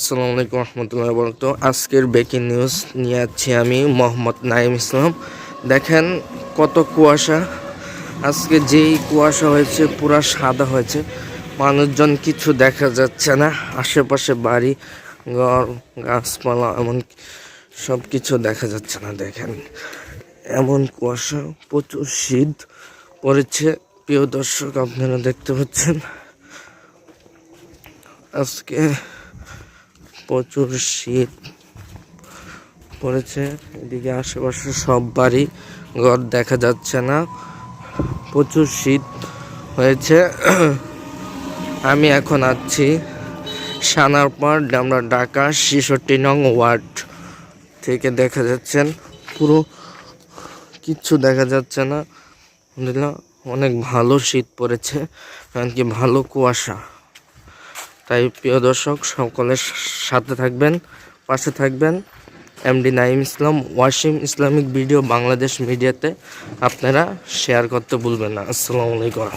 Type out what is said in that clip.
আসসালামু আলাইকুম রহমতুল্লাহ বরকত আজকের ব্রেকিং নিউজ নিয়ে যাচ্ছি আমি মোহাম্মদ নাইম ইসলাম। দেখেন কত কুয়াশা। আজকে যেই কুয়াশা হয়েছে, পুরা সাদা হয়েছে। মানুষজন কিছু দেখা যাচ্ছে না। আশেপাশে বাড়ি, ঘর, গাছপালা এমন সব কিছু দেখা যাচ্ছে না, দেখেন। এমন কুয়াশা, প্রচুর শীত পড়েছে। প্রিয় দর্শক, আপনারা দেখতে পাচ্ছেন। আজকে প্রচুর শীত পড়েছে। এদিকে আশেপাশে সব বাড়ি ঘর দেখা যাচ্ছে না। প্রচুর শীত হয়েছে। আমি এখন আছি সানারপাড় ডামরা ঢাকা, ছেষট্টি নং ওয়ার্ড থেকে দেখা যাচ্ছেন। পুরো কিচ্ছু দেখা যাচ্ছে না। অনেক ভালো শীত পড়েছে এমনকি ভালো কুয়াশা। তাই প্রিয় দর্শক, সকলের সাথে থাকবেন, পাশে থাকবেন। MD Naim Islam, Wasim Islamic video Bangladesh মিডিয়াতে আপনারা শেয়ার করতে ভুলবেন না। আসসালামু আলাইকুম।